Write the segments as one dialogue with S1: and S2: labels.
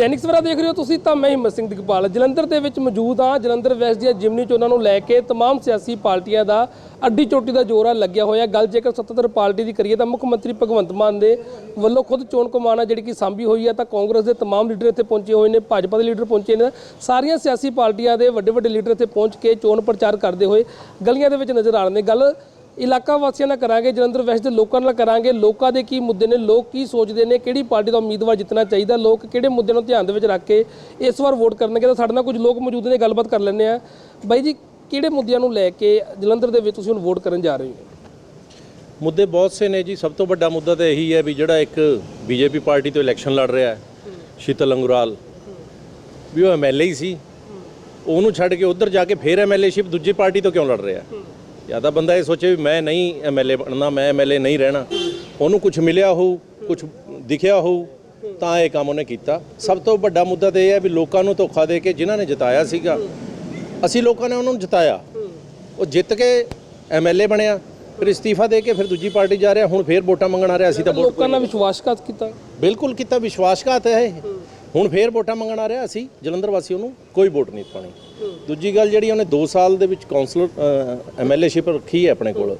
S1: ਦੈਨਿਕ ਸਵੇਰਾ ਦੇਖ ਰਹੇ ਹੋ ਤੁਸੀਂ ਤਾਂ ਮੈਂ ਹਿੰਮਤ ਸਿੰਘ ਦਿਗਪਾਲ ਜਲੰਧਰ ਦੇ ਵਿੱਚ ਮੌਜੂਦ ਹਾਂ ਜਲੰਧਰ ਵੈਸਟ ਦੀਆਂ ਜਿਮਨੀ ਚੋਣਾਂ ਨੂੰ ਲੈ ਕੇ तमाम ਸਿਆਸੀ ਪਾਰਟੀਆਂ ਦਾ ਅੱਡੀ ਚੋਟੀ ਦਾ ਜੋਰ ਆ ਲੱਗਿਆ ਹੋਇਆ ਗੱਲ ਜੇਕਰ 77 ਪਾਰਟੀ ਦੀ ਕਰੀਏ ਤਾਂ ਮੁੱਖ ਮੰਤਰੀ ਭਗਵੰਤ ਮਾਨ ਦੇ ਵੱਲੋਂ ਖੁਦ ਚੋਣ ਕਮਾਨ ਆ ਜਿਹੜੀ ਕਿ ਸਾਂਭੀ ਹੋਈ ਹੈ ਤਾਂ ਕਾਂਗਰਸ ਦੇ तमाम ਲੀਡਰ ਇੱਥੇ ਪਹੁੰਚੇ ਹੋਏ ਨੇ ਭਾਜਪਾ ਦੇ ਲੀਡਰ ਪਹੁੰਚੇ ਨੇ ਸਾਰੀਆਂ ਸਿਆਸੀ ਪਾਰਟੀਆਂ ਦੇ ਵੱਡੇ ਵੱਡੇ ਲੀਡਰ ਇੱਥੇ ਪਹੁੰਚ ਕੇ ਚੋਣ ਪ੍ਰਚਾਰ ਕਰਦੇ ਹੋਏ ਗਲੀਆਂ ਦੇ ਵਿੱਚ ਨਜ਼ਰ ਆ ਰਹੇ ਨੇ ਗੱਲ ਇਲਾਕਾ ਵਾਸੀਆਂ ਨਾਲ ਕਰਾਂਗੇ, ਜਲੰਧਰ ਵੈਸਟ ਦੇ ਲੋਕਾਂ ਨਾਲ ਕਰਾਂਗੇ। ਲੋਕਾਂ ਦੇ ਕੀ ਮੁੱਦੇ ਨੇ, ਲੋਕ ਕੀ ਸੋਚਦੇ ਨੇ, ਕਿਹੜੀ ਪਾਰਟੀ ਦਾ ਉਮੀਦਵਾਰ ਜਿੱਤਣਾ ਚਾਹੀਦਾ, ਲੋਕ ਕਿਹੜੇ ਮੁੱਦੇ ਨੂੰ ਧਿਆਨ ਦੇ ਵਿੱਚ ਰੱਖ ਕੇ ਇਸ ਵਾਰ ਵੋਟ ਕਰਨਗੇ? ਤਾਂ ਸਾਡੇ ਨਾਲ ਕੁਝ ਲੋਕ ਮੌਜੂਦ ਨੇ, ਗੱਲਬਾਤ ਕਰ ਲੈਂਦੇ ਆ ਬਾਈ ਜੀ, ਕਿਹੜੇ ਮੁੱਦਿਆਂ ਨੂੰ ਲੈ ਕੇ ਜਲੰਧਰ ਦੇ ਵਿੱਚ ਤੁਸੀਂ ਹੁਣ ਵੋਟ ਕਰਨ ਜਾ ਰਹੇ ਹੋ?
S2: ਮੁੱਦੇ ਬਹੁਤ ਸੇ ਨੇ ਜੀ। ਸਭ ਤੋਂ ਵੱਡਾ ਮੁੱਦਾ ਤਾਂ ਇਹੀ ਹੈ ਵੀ ਜਿਹੜਾ ਇੱਕ ਬੀਜੇਪੀ ਪਾਰਟੀ ਤੋਂ ਇਲੈਕਸ਼ਨ ਲੜ ਰਿਹਾ ਹੈ, ਸ਼ੀਤਲ ਅੰਗੁਰਾਲ। ਵੀ ਉਹ ਐਮਐਲਏ ਹੀ ਸੀ। ਉਹਨੂੰ ਛੱਡ ਕੇ ਉੱਧਰ ਜਾ ਕੇ ਫੇਰ ਐਮਐਲਏਸ਼ਿਪ ਦੂਜੀ ਪਾਰਟੀ ਤੋਂ ਕਿਉਂ ਲੜ ਰਿਹਾ ਜਾਂ ਤਾਂ ਬੰਦਾ ਇਹ ਸੋਚੇ ਵੀ ਮੈਂ ਨਹੀਂ ਐਮਐਲਏ ਬਣਨਾ ਮੈਂ ਐਮਐਲਏ ਨਹੀਂ ਰਹਿਣਾ। ਉਹਨੂੰ ਕੁਝ ਮਿਲਿਆ ਹੋਊ ਕੁਝ ਦਿਖਿਆ ਹੋਊ ਤਾਂ ਇਹ ਕੰਮ ਉਹਨੇ ਕੀਤਾ। ਸਭ ਤੋਂ ਵੱਡਾ ਮੁੱਦਾ ਤਾਂ ਇਹ ਹੈ ਵੀ ਲੋਕਾਂ ਨੂੰ ਧੋਖਾ ਦੇ ਕੇ ਜਿਨ੍ਹਾਂ ਨੇ ਜਿਤਾਇਆ ਸੀਗਾ ਅਸੀਂ ਲੋਕਾਂ ਨੇ ਉਹਨਾਂ ਨੂੰ ਜਿਤਾਇਆ। ਉਹ ਜਿੱਤ ਕੇ ਐਮਐਲਏ ਬਣਿਆ ਫਿਰ ਇਸਤੀਫਾ ਦੇ ਕੇ ਫਿਰ ਦੂਜੀ ਪਾਰਟੀ ਜਾ ਰਿਹਾ ਹੁਣ ਫੇਰ ਵੋਟਾਂ ਮੰਗਣ ਆ ਰਿਹਾ ਅਸੀਂ ਤਾਂ
S1: ਲੋਕਾਂ ਨਾਲ ਵਿਸ਼ਵਾਸਘਾਤ ਕੀਤਾ।
S2: ਬਿਲਕੁਲ ਕੀਤਾ ਵਿਸ਼ਵਾਸਘਾਤ ਹੈ ਇਹ। ਹੁਣ ਫੇਰ ਵੋਟਾਂ ਮੰਗਣ ਆ ਰਿਹਾ ਅਸੀਂ ਜਲੰਧਰ ਵਾਸੀ ਉਹਨੂੰ ਕੋਈ ਵੋਟ ਨਹੀਂ ਪਾਣੀ ਦੂਜੀ ਗੱਲ ਜਿਹੜੀ ਉਹਨੇ 2 ਸਾਲ ਦੇ ਵਿੱਚ ਕਾਉਂਸਲਰ ਐਮਐਲਏਸ਼ਿਪ ਰੱਖੀ ਹੈ ਆਪਣੇ ਕੋਲ।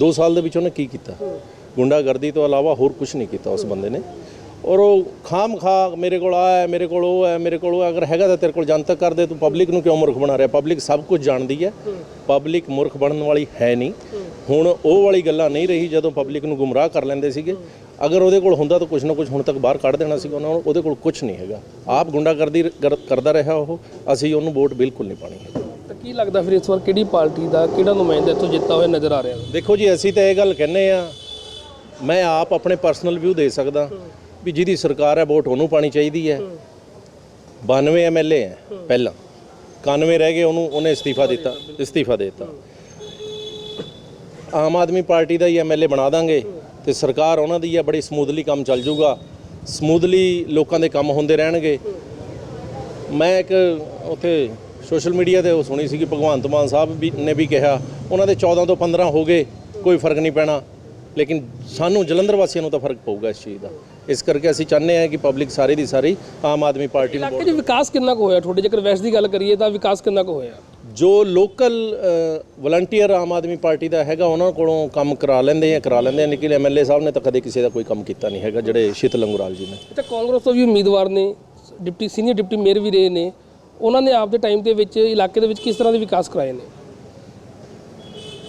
S2: 2 ਸਾਲ ਦੇ ਵਿੱਚ ਉਹਨੇ ਕੀ ਕੀਤਾ? ਗੁੰਡਾਗਰਦੀ ਤੋਂ ਇਲਾਵਾ ਹੋਰ ਕੁਝ ਨਹੀਂ ਕੀਤਾ ਉਸ ਬੰਦੇ ਨੇ। ਔਰ ਉਹ ਖਾਮ ਖਾ, ਮੇਰੇ ਕੋਲ ਆ ਹੈ ਮੇਰੇ ਕੋਲ ਉਹ ਹੈ, ਮੇਰੇ ਕੋਲ ਉਹ ਅਗਰ ਹੈਗਾ ਤਾਂ ਤੇਰੇ ਕੋਲ ਜਨਤਕ ਕਰ ਦੇ, ਤੂੰ ਪਬਲਿਕ ਨੂੰ ਕਿਉਂ ਮੁਰਖ ਬਣਾ ਰਿਹਾ? ਪਬਲਿਕ ਸਭ ਕੁਝ ਜਾਣਦੀ ਹੈ। ਪਬਲਿਕ ਮੁਰਖ ਬਣਨ ਵਾਲੀ ਹੈ ਨਹੀਂ। ਹੁਣ ਉਹ ਵਾਲੀ ਗੱਲਾਂ ਨਹੀਂ ਰਹੀ ਜਦੋਂ ਪਬਲਿਕ ਨੂੰ ਗੁੰਮਰਾਹ ਕਰ ਲੈਂਦੇ ਸੀਗੇ। ਅਗਰ ਉਹਦੇ ਕੋਲ ਹੁੰਦਾ ਤਾਂ ਕੁਝ ਨਾ ਕੁਝ ਹੁਣ ਤੱਕ ਬਾਹਰ ਕੱਢ ਦੇਣਾ ਸੀਗਾ ਉਹਨਾਂ ਨੂੰ ਉਹਦੇ ਕੋਲ ਕੁਝ ਨਹੀਂ ਹੈਗਾ। ਆਪ ਗੁੰਡਾਗਰਦੀ ਕਰ- ਕਰਦਾ ਰਿਹਾ ਉਹ ਅਸੀਂ ਉਹਨੂੰ ਵੋਟ ਬਿਲਕੁਲ ਨਹੀਂ ਪਾਣੀ ਹੈ
S1: ਤਾਂ ਕੀ ਲੱਗਦਾ ਫਿਰ ਇਸ ਵਾਰ ਕਿਹੜੀ ਪਾਰਟੀ ਦਾ ਕਿਹੜਾ ਨੁਮਾਇੰਦਾ ਇੱਥੋਂ ਜਿੱਤਾ ਹੋਇਆ ਨਜ਼ਰ ਆ ਰਿਹਾ?
S2: ਦੇਖੋ ਜੀ ਅਸੀਂ ਤਾਂ ਇਹ ਗੱਲ ਕਹਿੰਨੇ ਆ ਮੈਂ ਆਪ ਆਪਣੇ ਪਰਸਨਲ ਵਿਊ ਦੇ ਸਕਦਾ ਵੀ ਜਿਹਦੀ ਸਰਕਾਰ ਹੈ ਵੋਟ ਉਹਨੂੰ ਪਾਣੀ ਚਾਹੀਦੀ ਹੈ। 92 ਐਮਐਲਏ ਹੈ ਪਹਿਲਾਂ। 91 ਰਹਿ ਗਏ ਉਹਨੂੰ ਉਹਨੇ ਇਸਤੀਫਾ ਦਿੱਤਾ ਇਸਤੀਫਾ ਦੇ ਦਿੱਤਾ। ਆਮ ਆਦਮੀ ਪਾਰਟੀ ਦਾ ਹੀ ਐਮਐਲਏ ਬਣਾ ਦਾਂਗੇ। ਤੇ ਸਰਕਾਰ ਉਹਨਾਂ ਦੀ ਹੈ ਬੜੀ ਸਮੂਥਲੀ ਕੰਮ ਚੱਲ ਜਾਊਗਾ। ਸਮੂਥਲੀ ਲੋਕਾਂ ਦੇ ਕੰਮ ਹੁੰਦੇ ਰਹਿਣਗੇ। ਮੈਂ ਇੱਕ ਉੱਥੇ ਸੋਸ਼ਲ ਮੀਡੀਆ ਤੇ ਉਹ ਸੁਣੀ ਸੀ ਕਿ ਭਗਵੰਤ ਮਾਨ ਸਾਹਿਬ ਨੇ ਵੀ ਕਿਹਾ ਉਹਨਾਂ ਦੇ 14 ਤੋਂ 15 ਹੋ ਗਏ ਕੋਈ ਫ਼ਰਕ ਨਹੀਂ ਪੈਣਾ। ਲੇਕਿਨ ਸਾਨੂੰ ਜਲੰਧਰ ਵਾਸੀਆਂ ਨੂੰ ਤਾਂ ਫ਼ਰਕ ਪਊਗਾ ਇਸ ਚੀਜ਼ ਦਾ। ਇਸ ਕਰਕੇ ਅਸੀਂ ਚਾਹੁੰਦੇ ਹਾਂ ਕਿ ਪਬਲਿਕ ਸਾਰੀ ਦੀ ਸਾਰੀ ਆਮ ਆਦਮੀ ਪਾਰਟੀ ਨੂੰ
S1: ਇਲਾਕੇ 'ਚ ਵਿਕਾਸ ਕਿੰਨਾ ਕੁ ਹੋਇਆ? ਤੁਹਾਡੇ ਜੇਕਰ ਵੈਸਟ ਦੀ ਗੱਲ ਕਰੀਏ ਤਾਂ ਵਿਕਾਸ ਕਿੰਨਾ ਕੁ ਹੋਇਆ?
S2: ਜੋ local volunteer Aam Aadmi party ਦਾ ਹੈਗਾ ਉਹਨਾਂ ਕੋਲੋਂ ਕੰਮ ਕਰਾ ਲੈਂਦੇ ਆ ਕਰਾ ਲੈਂਦੇ ਆ ਲੇਕਿਨ ਐਮਐਲਏ ਸਾਹਿਬ ਨੇ ਤਾਂ ਕਦੇ ਕਿਸੇ ਦਾ ਕੋਈ ਕੰਮ ਕੀਤਾ ਨਹੀਂ ਹੈਗਾ ਜਿਹੜੇ ਸ਼ੀਤਲ ਅੰਗੁਰਾਲ ਜੀ ਨੇ।
S1: ਤੇ ਕਾਂਗਰਸ ਤੋਂ ਵੀ ਉਮੀਦਵਾਰ ਨੇ ਡਿਪਟੀ ਸੀਨੀਅਰ ਡਿਪਟੀ ਮੇਅਰ ਵੀ ਰਹੇ ਨੇ। ਉਹਨਾਂ ਨੇ ਆਪਦੇ ਟਾਈਮ ਦੇ ਵਿੱਚ ਇਲਾਕੇ ਦੇ ਵਿੱਚ ਕਿਸ ਤਰ੍ਹਾਂ ਦੇ ਵਿਕਾਸ ਕਰਾਏ ਨੇ?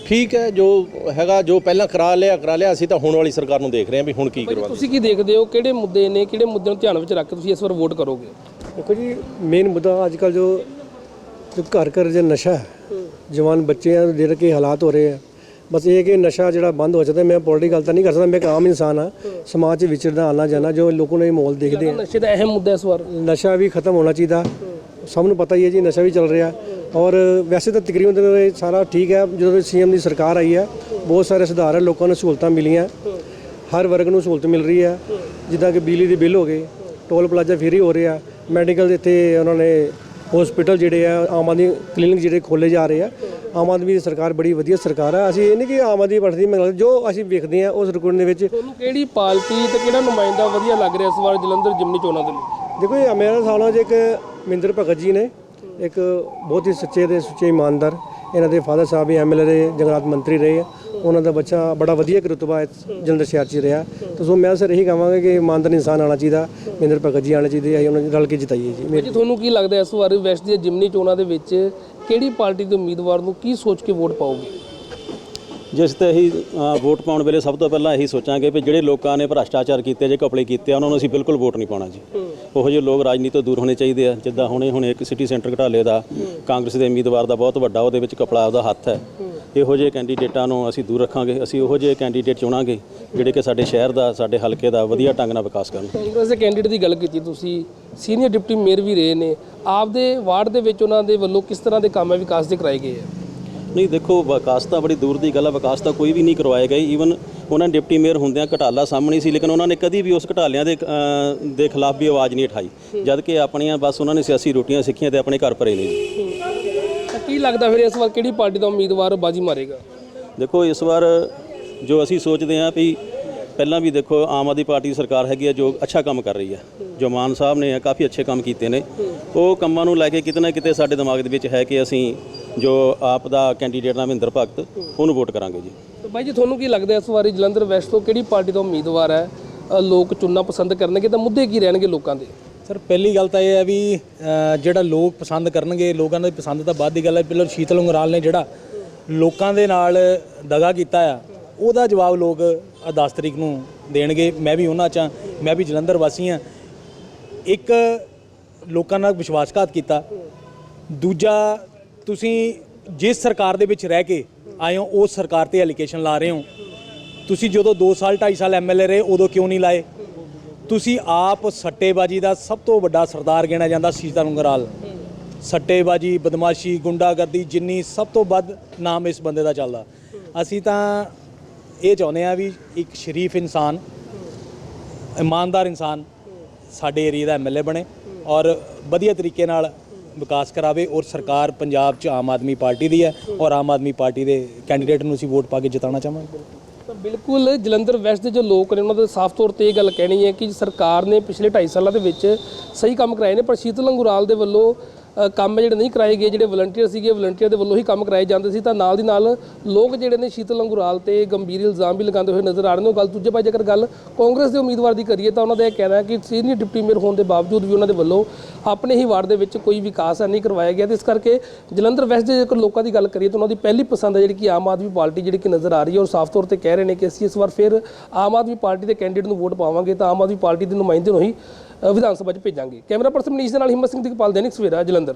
S2: ਠੀਕ ਹੈ ਜੋ ਹੈਗਾ ਜੋ ਪਹਿਲਾਂ ਕਰਾ ਲਿਆ ਕਰਾ ਲਿਆ ਅਸੀਂ ਤਾਂ ਹੁਣ ਵਾਲੀ ਸਰਕਾਰ ਨੂੰ ਦੇਖ ਰਹੇ ਹਾਂ ਵੀ ਹੁਣ ਕੀ ਕਰਵਾ
S1: ਤੁਸੀਂ ਕੀ ਦੇਖਦੇ ਹੋ? ਕਿਹੜੇ ਮੁੱਦੇ ਨੇ ਕਿਹੜੇ ਮੁੱਦਿਆਂ ਨੂੰ ਧਿਆਨ ਵਿੱਚ ਰੱਖ ਕੇ ਤੁਸੀਂ ਇਸ ਵਾਰ ਵੋਟ ਕਰੋਗੇ?
S3: ਦੇਖੋ ਜੀ ਮੇਨ ਮੁੱਦਾ ਅੱਜ ਕੱਲ ਜੋ ਜੋ ਘਰ ਘਰ ਜੋ ਨਸ਼ਾ ਹੈ ਜਵਾਨ ਬੱਚਿਆਂ ਦੇ ਜਿਹੜੇ ਕਿ ਹਾਲਾਤ ਹੋ ਰਹੇ ਆ। ਬਸ ਇਹ ਕਿ ਨਸ਼ਾ ਜਿਹੜਾ ਬੰਦ ਹੋ ਜਾਂਦਾ ਮੈਂ ਪੋਲੀਟਿਕਲ ਗੱਲ ਤਾਂ ਨਹੀਂ ਕਰ ਸਕਦਾ ਮੈਂ ਇੱਕ ਆਮ ਇਨਸਾਨ ਆ। ਸਮਾਜ 'ਚ ਵਿਚਰਦਾ ਆਣਾ ਜਾਣਾ ਜੋ ਲੋਕਾਂ ਨੇ ਮਾਹੌਲ ਦੇਖਦੇ ਆ।
S1: ਨਸ਼ੇ ਦਾ ਅਹਿਮ ਮੁੱਦਾ ਇਸ ਵਾਰ।
S3: ਨਸ਼ਾ ਵੀ ਖਤਮ ਹੋਣਾ ਚਾਹੀਦਾ। ਸਭ ਨੂੰ ਪਤਾ ਹੀ ਹੈ ਜੀ ਨਸ਼ਾ ਵੀ ਚੱਲ ਰਿਹਾ। ਔਰ ਵੈਸੇ ਤਾਂ ਤਕਰੀਬਨ ਇਹ ਸਾਰਾ ਠੀਕ ਹੈ ਜਦੋਂ ਸੀਐਮ ਦੀ ਸਰਕਾਰ ਆਈ ਹੈ ਬਹੁਤ ਸਾਰੇ ਸੁਧਾਰ ਹੈ ਲੋਕਾਂ ਨੂੰ ਸਹੂਲਤਾਂ ਮਿਲੀਆਂ। ਹਰ ਵਰਗ ਨੂੰ ਸਹੂਲਤ ਮਿਲ ਰਹੀ ਹੈ। ਜਿੱਦਾਂ ਕਿ ਬਿਜਲੀ ਦੇ ਬਿੱਲ ਹੋ ਗਏ ਟੋਲ ਪਲਾਜ਼ਾ ਫ੍ਰੀ ਹੋ ਰਿਹਾ। ਮੈਡੀਕਲ ਇੱਥੇ ਉਹਨਾਂ ਨੇ ਹਸਪੀਟਲ ਜਿਹੜੇ ਆ ਆਮ ਆਦਮੀ ਕਲੀਨਿਕ ਜਿਹੜੇ ਖੋਲੇ ਜਾ ਰਹੇ ਆ ਆਮ ਆਦਮੀ ਦੀ ਸਰਕਾਰ ਬੜੀ ਵਧੀਆ ਸਰਕਾਰ ਆ ਅਸੀਂ ਇਹ ਨਹੀਂ ਕਿ ਆਮ ਆਦਮੀ ਪਾਰਟੀ ਦੀ ਜੋ ਅਸੀਂ ਵੇਖਦੇ ਆ ਉਸ ਰਿਕਾਰਡ ਦੇ ਵਿੱਚ
S1: ਤੁਹਾਨੂੰ ਕਿਹੜੀ ਪਾਰਟੀ ਤੇ ਕਿਹੜਾ ਨੁਮਾਇੰਦਾ ਵਧੀਆ ਲੱਗ ਰਿਹਾ ਇਸ ਵਾਰ ਜਲੰਧਰ ਜਿਮਨੀ ਚੋਣਾਂ ਦੇ ਲਈ
S3: ਦੇਖੋ ਇਹ ਮੇਰਾ ਨਾਲ ਜੇ ਇੱਕ ਮਿੰਦਰ ਭਗਤ ਜੀ ਨੇ ਇੱਕ ਬਹੁਤ ਹੀ ਸੱਚੇ ਤੇ ਸੁੱਚੇ ਇਮਾਨਦਾਰ ਇਹਨਾਂ ਦੇ ਫਾਦਰ ਸਾਹਿਬ ਵੀ ਐਮਐਲਏ ਰਹੇ ਜੰਗਲਾਤ ਮੰਤਰੀ ਰਹੇ ਆ। ਉਹਨਾਂ ਦਾ ਬੱਚਾ ਬੜਾ ਵਧੀਆ ਇੱਕ ਰੁਤਬਾ ਇਸ ਜਲੰਧਰ ਸ਼ਹਿਰ 'ਚ ਰਿਹਾ। ਤਾਂ ਸੋ ਮੈਂ ਸਰ ਇਹੀ ਕਹਾਂਗਾ ਕਿ ਇਮਾਨਦਾਰ ਇਨਸਾਨ ਆਣਾ ਚਾਹੀਦਾ ਮਿੰਦਰ ਭਗਤ ਜੀ ਆਣੇ ਚਾਹੀਦੇ ਅਸੀਂ ਉਹਨਾਂ ਨਾਲ ਰਲ ਕੇ ਜਿਤਾਈਏ ਜੀ।
S1: ਜੀ ਤੁਹਾਨੂੰ ਕੀ ਲੱਗਦਾ ਇਸ ਵਾਰ ਵੈਸਟ ਦੀਆਂ ਜਿਮਨੀ ਚੋਣਾਂ ਦੇ ਵਿੱਚ ਕਿਹੜੀ ਪਾਰਟੀ ਦੇ ਉਮੀਦਵਾਰ ਨੂੰ ਕੀ ਸੋਚ ਕੇ ਵੋਟ ਪਾਓਗੇ?
S4: ਜਿਸ ਤੇ ਅਸੀਂ ਵੋਟ ਪਾਉਣ ਵੇਲੇ ਸਭ ਤੋਂ ਪਹਿਲਾਂ ਇਹੀ ਸੋਚਾਂਗੇ ਵੀ ਜਿਹੜੇ ਲੋਕਾਂ ਨੇ ਭ੍ਰਸ਼ਟਾਚਾਰ ਕੀਤੇ ਜੇ ਕਪੜੇ ਕੀਤੇ ਆ, ਉਹਨਾਂ ਨੂੰ ਅਸੀਂ ਬਿਲਕੁਲ ਵੋਟ ਨਹੀਂ ਪਾਉਣਾ ਜੀ। ਉਹੋ ਜਿਹੇ ਲੋਕ ਰਾਜਨੀਤੀ ਤੋਂ ਦੂਰ ਹੋਣੇ ਚਾਹੀਦੇ ਆ। ਜਿੱਦਾਂ ਹੁਣੇ ਹੁਣੇ ਇੱਕ ਸਿਟੀ ਸੈਂਟਰ ਘਟਾਲੇ ਦਾ ਕਾਂਗਰਸ ਦੇ ਉਮੀਦਵਾਰ ਦਾ ਬਹੁਤ ਵੱਡਾ ਉਹਦੇ ਵਿੱਚ ਕਪੜਾ ਉਹਦਾ ਹੱਥ ਹੈ। ਇਹੋ ਜਿਹੇ ਕੈਂਡੀਡੇਟਾਂ ਨੂੰ ਅਸੀਂ ਦੂਰ ਰੱਖਾਂਗੇ ਅਸੀਂ ਉਹੋ ਜਿਹੇ ਕੈਂਡੀਡੇਟ ਚੁਣਾਂਗੇ ਜਿਹੜੇ ਕਿ ਸਾਡੇ ਸ਼ਹਿਰ ਦਾ ਸਾਡੇ ਹਲਕੇ ਦਾ ਵਧੀਆ ਢੰਗ ਨਾਲ ਵਿਕਾਸ ਕਰਨ।
S1: ਕਾਂਗਰਸ ਦੇ ਕੈਂਡੀਡੇਟ ਦੀ ਗੱਲ ਕੀਤੀ ਤੁਸੀਂ ਸੀਨੀਅਰ ਡਿਪਟੀ ਮੇਅਰ ਵੀ ਰਹੇ ਨੇ ਆਪਦੇ ਵਾਰਡ ਦੇ ਵਿੱਚ ਉਹਨਾਂ ਦੇ ਵੱਲੋਂ ਕਿਸ ਤਰ੍ਹਾਂ ਦੇ ਕੰਮ ਹੈ ਵਿਕਾਸ ਦੇ ਕਰਾਏ ਗਏ ਆ?
S4: ਨਹੀਂ ਦੇਖੋ ਵਿਕਾਸ ਤਾਂ ਬੜੀ ਦੂਰ ਦੀ ਗੱਲ ਆ ਵਿਕਾਸ ਤਾਂ ਕੋਈ ਵੀ ਨਹੀਂ ਕਰਵਾਏ ਗਏ ਈਵਨ ਉਹਨਾਂ ਨੇ ਡਿਪਟੀ ਮੇਅਰ ਹੁੰਦਿਆਂ ਘਟਾਲਾ ਸਾਹਮਣੇ ਸੀ ਲੇਕਿਨ ਉਹਨਾਂ ਨੇ ਕਦੀ ਵੀ ਉਸ ਘਟਾਲਿਆਂ ਦੇ ਦੇ ਖਿਲਾਫ ਵੀ ਆਵਾਜ਼ ਨਹੀਂ ਉਠਾਈ ਜਦ ਕਿ ਆਪਣੀਆਂ ਬਸ ਉਹਨਾਂ ਨੇ ਸਿਆਸੀ ਰੋਟੀਆਂ ਸਿੱਖੀਆਂ ਤੇ ਆਪਣੇ ਘਰ ਭਰੇ ਨੇ
S1: ਕੀ ਲੱਗਦਾ ਫਿਰ ਇਸ ਵਾਰ ਕਿਹੜੀ ਪਾਰਟੀ ਦਾ ਉਮੀਦਵਾਰ ਬਾਜੀ ਮਾਰੇਗਾ?
S4: ਦੇਖੋ ਇਸ ਵਾਰ ਜੋ ਅਸੀਂ ਸੋਚਦੇ ਹਾਂ ਵੀ ਪਹਿਲਾਂ ਵੀ ਦੇਖੋ ਆਮ ਆਦਮੀ ਪਾਰਟੀ ਸਰਕਾਰ ਹੈਗੀ ਹੈ ਜੋ ਅੱਛਾ ਕੰਮ ਕਰ ਰਹੀ ਹੈ ਜੋ ਮਾਨ ਸਾਹਿਬ ਨੇ ਕਾਫੀ ਅੱਛੇ ਕੰਮ ਕੀਤੇ ਨੇ। ਉਹ ਕੰਮਾਂ ਨੂੰ ਲੈ ਕੇ ਕਿਤੇ ਨਾ ਕਿਤੇ ਸਾਡੇ ਦਿਮਾਗ ਦੇ ਵਿੱਚ ਹੈ ਕਿ ਅਸੀਂ ਜੋ ਆਪ ਦਾ ਕੈਂਡੀਡੇਟ ਨਾਮਿੰਦਰ ਭਗਤ ਉਹਨੂੰ ਵੋਟ ਕਰਾਂਗੇ ਜੀ।
S1: ਤੇ ਬਾਈ ਜੀ ਤੁਹਾਨੂੰ ਕੀ ਲੱਗਦਾ ਇਸ ਵਾਰੀ ਜਲੰਧਰ ਵੈਸਟ ਤੋਂ ਕਿਹੜੀ ਪਾਰਟੀ ਦਾ ਉਮੀਦਵਾਰ ਹੈ? ਲੋਕ ਚੁਣਨਾ ਪਸੰਦ ਕਰਨਗੇ ਤਾਂ ਮੁੱਦੇ ਕੀ ਰਹਿਣਗੇ ਲੋਕਾਂ ਦੇ?
S5: ਸਰ ਪਹਿਲੀ ਗੱਲ ਤਾਂ ਇਹ ਹੈ ਵੀ ਜਿਹੜਾ ਲੋਕ ਪਸੰਦ ਕਰਨਗੇ ਲੋਕਾਂ ਦੀ ਪਸੰਦ ਤਾਂ ਬਾਅਦ ਦੀ ਗੱਲ ਹੈ ਪਹਿਲਾਂ ਸ਼ੀਤਲ ਉਂਗਰਾਲ ਨੇ ਜਿਹੜਾ ਲੋਕਾਂ ਦੇ ਨਾਲ ਦਗਾ ਕੀਤਾ ਆ ਉਹਦਾ ਜਵਾਬ ਲੋਕ 10 ਤਰੀਕ ਨੂੰ ਦੇਣਗੇ। ਮੈਂ ਵੀ ਉਹਨਾਂ ਚ ਹਾਂ, ਮੈਂ ਵੀ ਜਲੰਧਰ ਵਾਸੀ ਹਾਂ। ਇੱਕ ਲੋਕਾਂ ਨਾਲ ਵਿਸ਼ਵਾਸਘਾਤ ਕੀਤਾ। ਦੂਜਾ ਤੁਸੀਂ ਜਿਸ ਸਰਕਾਰ ਦੇ ਵਿੱਚ ਰਹਿ ਕੇ ਆਏ ਹੋ ਉਸ ਸਰਕਾਰ ਤੇ ਐਲੀਗੇਸ਼ਨ ਲਾ ਰਹੇ ਹੋ। ਤੁਸੀਂ ਜਦੋਂ 2 ਸਾਲ 2.5 ਸਾਲ ਐਮਐਲਏ ਰਹੇ ਉਦੋਂ ਕਿਉਂ ਨਹੀਂ ਲਾਏ? ਤੁਸੀਂ ਆਪ ਸੱਟੇਬਾਜੀ ਦਾ ਸਭ ਤੋਂ ਵੱਡਾ ਸਰਦਾਰ ਗਿਣਿਆ ਜਾਂਦਾ ਸੀਤਾ ਲੰਗਰਾਲ ਸੱਟੇਬਾਜੀ, ਬਦਮਾਸ਼ੀ, ਗੁੰਡਾਗਰਦੀ ਜਿੰਨੀ ਸਭ ਤੋਂ ਵੱਧ ਨਾਮ ਇਸ ਬੰਦੇ ਦਾ ਚੱਲਦਾ। ਅਸੀਂ ਤਾਂ ਇਹ ਚਾਹੁੰਦੇ ਆ ਵੀ ਇੱਕ ਸ਼ਰੀਫ ਇਨਸਾਨ, ਇਮਾਨਦਾਰ ਇਨਸਾਨ ਸਾਡੇ ਏਰੀਆ ਦਾ ਐਮਐਲਏ ਬਣੇ ਔਰ ਵਧੀਆ ਤਰੀਕੇ ਨਾਲ ਵਿਕਾਸ ਕਰਾਵੇ ਔਰ ਸਰਕਾਰ ਪੰਜਾਬ 'ਚ ਆਮ ਆਦਮੀ ਪਾਰਟੀ ਦੀ ਹੈ ਔਰ ਆਮ ਆਦਮੀ ਪਾਰਟੀ ਦੇ ਕੈਂਡੀਡੇਟ ਨੂੰ ਅਸੀਂ ਵੋਟ ਪਾ ਕੇ ਜਿਤਾਉਣਾ ਚਾਹਾਂਗੇ।
S1: ਬਿਲਕੁਲ ਜਲੰਧਰ ਵੈਸਟ ਦੇ ਜੋ ਲੋਕ ਨੇ, ਉਹਨਾਂ ਦੇ ਸਾਫ਼ ਤੌਰ ਤੇ ਇਹ ਗੱਲ ਕਹਿਣੀ ਹੈ ਕਿ ਸਰਕਾਰ ਨੇ ਪਿਛਲੇ 2.5 ਸਾਲਾਂ ਦੇ ਵਿੱਚ ਸਹੀ ਕੰਮ ਕਰਾਏ ਨੇ, ਪਰ ਸ਼ੀਤਲ ਅੰਗੁਰਾਲ ਦੇ ਵੱਲੋਂ ਕੰਮ ਜਿਹੜੇ ਨਹੀਂ ਕਰਾਏ ਗਏ, ਜਿਹੜੇ ਵਲੰਟੀਅਰ ਸੀਗੇ ਵਲੰਟੀਅਰ ਦੇ ਵੱਲੋਂ ਹੀ ਕੰਮ ਕਰਾਏ ਜਾਂਦੇ ਸੀ, ਤਾਂ ਨਾਲ ਦੀ ਨਾਲ ਲੋਕ ਜਿਹੜੇ ਨੇ ਸ਼ੀਤਲ ਅੰਗੁਰਾਲ ਤੇ ਗੰਭੀਰ ਇਲਜ਼ਾਮ ਵੀ ਲਗਾਉਂਦੇ ਹੋਏ ਨਜ਼ਰ ਆ ਰਹੇ ਨੇ। ਉਹ ਗੱਲ ਦੂਜੇ ਪਾਸੇ ਜੇਕਰ ਗੱਲ ਕਾਂਗਰਸ ਦੇ ਉਮੀਦਵਾਰ ਦੀ ਕਰੀਏ, ਤਾਂ ਉਹਨਾਂ ਦਾ ਇਹ ਕਹਿਣਾ ਹੈ ਕਿ ਸੀਨੀਅਰ ਡਿਪਟੀ ਮੇਅਰ ਹੋਣ ਦੇ ਬਾਵਜੂਦ ਵੀ ਉਹਨਾਂ ਦੇ ਵੱਲੋਂ ਆਪਣੇ ਹੀ ਵਾਰਡ ਦੇ ਵਿੱਚ ਕੋਈ ਵਿਕਾਸ ਨਹੀਂ ਕਰਵਾਇਆ ਗਿਆ। ਤੇ ਇਸ ਕਰਕੇ ਜਲੰਧਰ ਵੈਸਟ ਦੇ ਜੇਕਰ ਲੋਕਾਂ ਦੀ ਗੱਲ ਕਰੀਏ, ਤਾਂ ਉਹਨਾਂ ਦੀ ਪਹਿਲੀ ਪਸੰਦ ਹੈ ਜਿਹੜੀ ਕਿ ਆਮ ਆਦਮੀ ਪਾਰਟੀ ਜਿਹੜੀ ਕਿ ਨਜ਼ਰ ਆ ਰਹੀ ਹੈ। ਔਰ ਸਾਫ਼ ਤੌਰ ਤੇ ਕਹਿ ਰਹੇ ਨੇ ਕਿ ਅਸੀਂ ਇਸ ਵਾਰ ਫਿਰ ਆਮ ਆਦਮੀ ਪਾਰਟੀ ਦੇ ਕੈਂਡੀਡੇਟ ਨੂੰ ਵੋਟ ਪਾਵਾਂਗੇ, ਤਾਂ ਆਮ ਆਦਮੀ ਪਾਰਟੀ ਦੇ ਨੁਮਾਇੰਦੇ ਨੂੰ ਹੀ ਵਿਧਾਨ ਸਭਾ 'ਚ ਭੇਜਾਂਗੇ। ਕੈਮਰਾ ਪਰਸਨ ਮਨੀਸ਼ ਦੇ ਨਾਲ ਹਿੰਮਤ ਸਿੰਘ ਦੀ ਦੀਪਾਲ ਦੈਨਿਕ ਸਵੇਰਾ, ਜਲੰਧਰ।